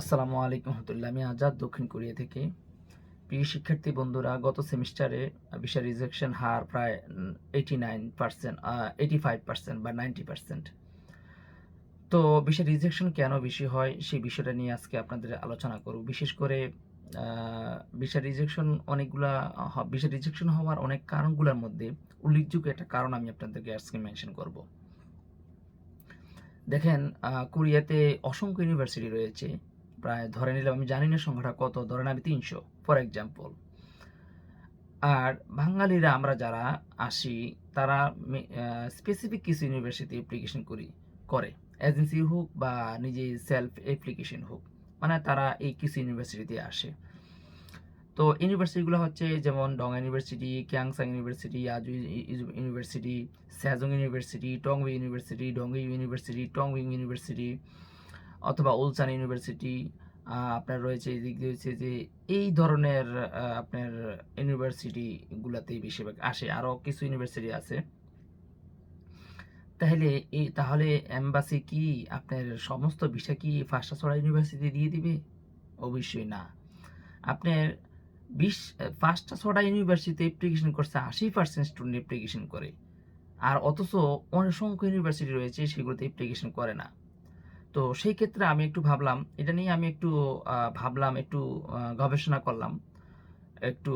আসসালামু আলাইকুম রহমতুল্লাহ। আমি আজাদ দক্ষিণ কোরিয়া থেকে। প্রিয় শিক্ষার্থী বন্ধুরা, গত সেমিস্টারে বিষয় রিজেকশন হার প্রায় eighty nine percent eighty five percent বা নাইনটি পার্সেন্ট তো বিষয় রিজেকশন কেন বেশি হয় সেই বিষয়টা নিয়ে আজকে আপনাদের আলোচনা করব। বিশেষ করে বিষয় রিজেকশন অনেকগুলা বিষয় রিজেকশন হওয়ার অনেক কারণগুলোর মধ্যে উল্লেখযোগ্য একটা কারণ আমি আপনাদেরকে আজকে মেনশন করব। দেখেন কোরিয়াতে অসংখ্য ইউনিভার্সিটি রয়েছে। প্রায় ধরে নিলাম, আমি জানি না সংখ্যাটা কত, ধরেন আমি তিনশো ফর এক্সাম্পল আর বাঙালিরা, আমরা যারা আসি, তারা স্পেসিফিক কিছু ইউনিভার্সিটি অ্যাপ্লিকেশন করি, করে। এজেন্সি হোক বা নিজে সেলফ অ্যাপ্লিকেশন হোক মানে তারা এই কিছু ইউনিভার্সিটিতে আসে। তো ইউনিভার্সিটিগুলো হচ্ছে যেমন Dong university Gyeongsang university Ajou university Sejong university Tongbi university Dongeui university Tongbing university অথবা উলসান ইউনিভার্সিটি আপনার রয়েছে এদিক দিয়ে হচ্ছে যে এই ধরনের আপনার ইউনিভার্সিটিগুলোতেই বেশিরভাগ আসে আরও কিছু ইউনিভার্সিটি আছে। তাহলে এই, তাহলে এমবাসি কি আপনার সমস্ত বিষয় কি ফাঁসটাছড়া ইউনিভার্সিটি দিয়ে দিবে? অবশ্যই না। আপনার বিশ পাঁচটা ছটা ইউনিভার্সিটিতে অ্যাপ্লিকেশন করছে আশি পার্সেন্ট স্টুডেন্ট অ্যাপ্লিকেশন করে, আর অথচ অসংখ্য ইউনিভার্সিটি রয়েছে সেগুলোতে অ্যাপ্লিকেশন করে না। তো সেই ক্ষেত্রে আমি একটু ভাবলাম, এটা নিয়ে আমি একটু ভাবলাম, একটু গবেষণা করলাম, একটু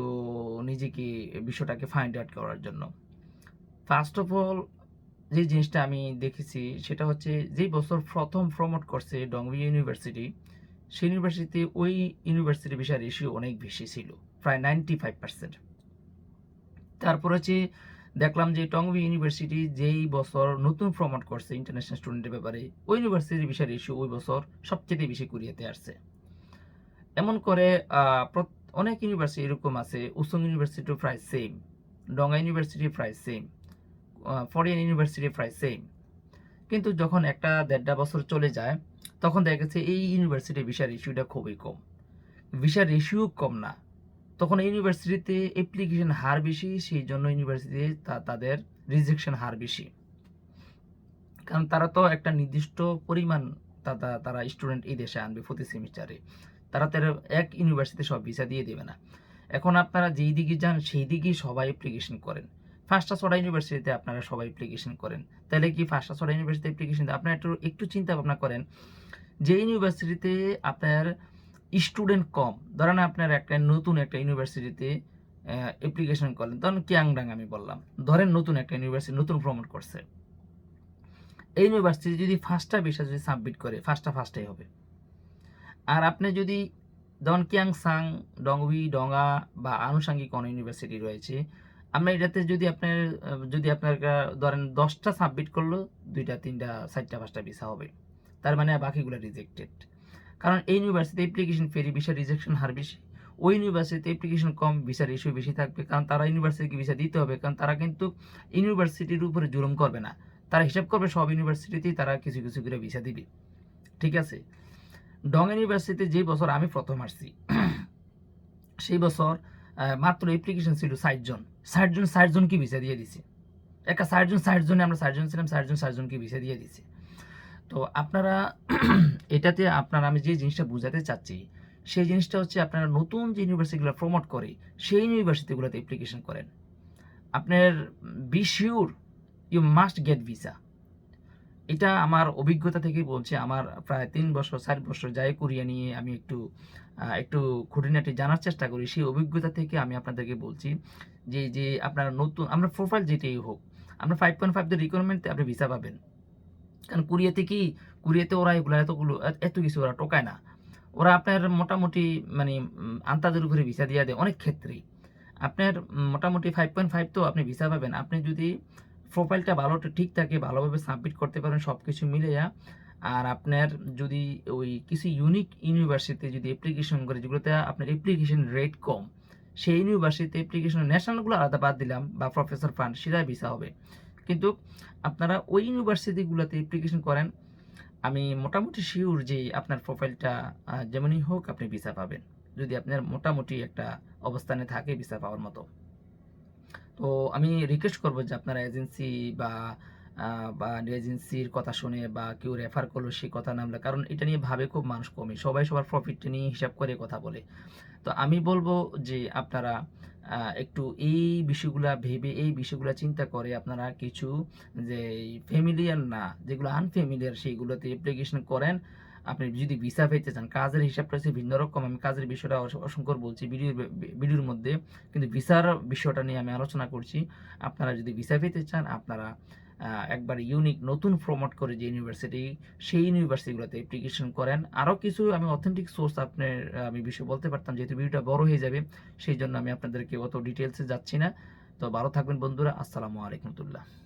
নিজেকে বিষয়টাকে ফাইন্ড আউট করার জন্য। ফার্স্ট অফ অল যে জিনিসটা আমি দেখেছি সেটা হচ্ছে যে বছর প্রথম প্রমোট করছে ডংবি ইউনিভার্সিটি সেই ইউনিভার্সিটিতে ওই ইউনিভার্সিটি বিষয় রেশিও অনেক বেশি ছিল, প্রায় নাইনটি ফাইভ পার্সেন্ট তারপর হচ্ছে দেখলাম যে টংবি ইউনিভার্সিটি যেই বছর নতুন প্রমোট করছে ইন্টারন্যাশনাল স্টুডেন্টের ব্যাপারে, ওই ইউনিভার্সিটির বিষয় ইস্যু ওই বছর সবচেয়ে বেশি কুরিয়াতে আসছে। এমন করে অনেক ইউনিভার্সিটি এরকম আছে উসুং ইউনিভার্সিটিও প্রায় সেম ডঙ্গা ইউনিভার্সিটি প্রায় সেম ফরেন ইউনিভার্সিটি প্রায় সেম কিন্তু যখন একটা দেড়টা বছর চলে যায়, তখন দেখা গেছে এই ইউনিভার্সিটির ভিসার ইস্যুটা খুবই কম। ভিসার রেশিও কম না। তখন ইউনিভার্সিটিতে অ্যাপ্লিকেশন হার বেশি সেই জন্য ইউনিভার্সিটিতে তাদের রিজেকশন হার বেশি। কারণ তারা তো একটা নির্দিষ্ট পরিমাণ তারা স্টুডেন্ট এই দেশে আনবে প্রতি সেমিস্টারে তারা তারা এক ইউনিভার্সিটিতে সব ভিসা দিয়ে দেবে না। এখন আপনারা যেই দিকে যান, সেই দিকেই সবাই অ্যাপ্লিকেশন করেন। ফার্স্টটা ছটা ইউনিভার্সিটিতে আপনারা সবাই অ্যাপ্লিকেশন করেন। তাহলে কি ফার্স্টটা ছটা ইউনিভার্সিটি অ্যাপ্লিকেশন আপনারা একটু একটু চিন্তা ভাবনা করেন যে ইউনিভার্সিটিতে আপনার স্টুডেন্ট কম। ধরেন আপনার একটা নতুন একটা ইউনিভার্সিটিতে অ্যাপ্লিকেশন করলেন ধরেন কিয়াংডাং আমি বললাম, ধরেন নতুন একটা ইউনিভার্সিটি নতুন প্রমোট করছে। এই ইউনিভার্সিটি যদি ফার্স্টটা বিষয় যদি সাবমিট করে, ফার্স্টটা ফার্স্টটাই হবে। আর আপনি যদি যেমন কিয়াংসাং ডংউই ডঙ্গা বা আনুষঙ্গিক কোনো ইউনিভার্সিটি রয়েছে, আমরা এটাতে যদি আপনার যদি আপনার ধরেন দশটা সাবমিট করল, দুইটা, তিনটা, চারটা, পাঁচটা ভিসা হবে। তার মানে বাকিগুলো রিজেক্টেড কারণ এই ইউনিভার্সিটি অ্যাপ্লিকেশন ফেরি ভিসা রিজেকশন হার বেশি। ওই ইউনিভার্সিটিতে অ্যাপ্লিকেশন কম ভিসার ইস্যু বেশি থাকবে, কারণ তারা ইউনিভার্সিটিকে ভিসা দিতে হবে, কারণ তারা কিন্তু ইউনিভার্সিটির উপরে জুলুম করবে না। তারা হিসাব করবে সব ইউনিভার্সিটিতেই তারা কিছু কিছু করে ভিসা দিবে। ঠিক আছে? ডং ইউনিভার্সিটিতে যে বছর আমি প্রথম আসছি, সেই বছর মাত্র অ্যাপ্লিকেশন ছিল ষাট জন। ষাট জন ভিসা দিয়ে দিছে। একটা ষাট জন, ষাট জনে, আমরা ষাট জন ছিলাম, ষাট জন, ষাট ভিসা দিয়ে দিছে। তো আপনারা এটাতে আপনারা আমি যে জিনিসটা বোঝাতে চাচ্ছি, সেই জিনিসটা হচ্ছে আপনারা নতুন যে ইউনিভার্সিটিগুলো প্রমোট করে, সেই ইউনিভার্সিটিগুলোতে অ্যাপ্লিকেশন করেন। আপনার be sure you must get visa এটা আমার অভিজ্ঞতা থেকেই বলছি, আমার প্রায় তিন বছর, চার বছর যাই কোরিয়া নিয়ে আমি একটু একটু খুঁটিনাটি জানার চেষ্টা করি, সেই অভিজ্ঞতা থেকে আমি আপনাদেরকে বলছি যে যে আপনার নতুন আমরা প্রোফাইল যেটাই হোক আমরা ফাইভ পয়েন্ট ফাইভ দ্য রিকোয়ারমেন্টে আপনি ভিসা পাবেন। কারণ কুরিয়াতে কি কুরিয়াতে ওরা এগুলো এতগুলো এত- কিছু ওরা টোকায় না। ওরা আপনার মোটামুটি মানে উম, আন্তাজের উপরে ভিসা দিয়ে দেয় অনেক ক্ষেত্রেই। আপনার মোটামুটি ফাইভ পয়েন্ট ফাইভ তো আপনি ভিসা পাবেন। আপনি যদি প্রোফাইলটা ভালো ঠিক থাকে ভালোভাবে সাবমিট করতে পারেন সব কিছু মিলিয়া আর আপনার যদি ওই কিছু ইউনিক ইউনিভার্সিটিতে যদি অ্যাপ্লিকেশন করে যেগুলোতে আপনার অ্যাপ্লিকেশন রেট কম সেই ইউনিভার্সিটিতে অ্যাপ্লিকেশন ন্যাশনালগুলো আলাদা বাদ দিলাম বা প্রফেসর ফান্ড সেটা ভিসা হবে। কিন্তু আপনারা ওই ইউনিভার্সিটিগুলোতে অ্যাপ্লিকেশন করেন, আমি মোটামুটি শিওর যে আপনার প্রোফাইলটা যেমনই হোক আপনি ভিসা পাবেন। যদি আপনার মোটামুটি একটা অবস্থানে থাকে ভিসা পাওয়ার মতো। তো আমি রিকোয়েস্ট করব যে আপনারা এজেন্সি বা বা এজেন্সির কথা শুনে বা কেউ রেফার করল সে কথা নামলে কারণ এটা নিয়ে ভাবে খুব মানুষ কমে সবাই সবার প্রফিটটা নিয়ে হিসাব করে কথা বলে। তো আমি বলব যে আপনারা একটু এই বিষয়গুলা ভেবে, এই বিষয়গুলা চিন্তা করে আপনারা কিছু যে ফ্যামিলিয়ার না, যেগুলো আনফ্যামিলিয়ার সেইগুলোতে অ্যাপ্লিকেশন করেন। আপনি যদি ভিসা পেতে চান, কাজের হিসাবটা হচ্ছে ভিন্ন রকম। আমি কাজের বিষয়টা অসংখ্য বলছি ভিডিওর ভিডিওর মধ্যে। কিন্তু ভিসার বিষয়টা নিয়ে আমি আলোচনা করছি। আপনারা যদি ভিসা পেতে চান, আপনারা একবার ইউনিক নতুন প্রমোট করে যে ইউনিভার্সিটি সেই ইউনিভার্সিটিগুলোতে অ্যাপ্লিকেশন করেন। আরও কিছু আমি অথেন্টিক সোর্স আপনার আমি বিষয়ে বলতে পারতাম, যেহেতু ভিডিওটা বড় হয়ে যাবে, সেই জন্য আমি আপনাদেরকে অত ডিটেলসে যাচ্ছি না। তো ভালো থাকবেন বন্ধুরা, আসসালামু আলাইকুম রহমতুল্লাহ।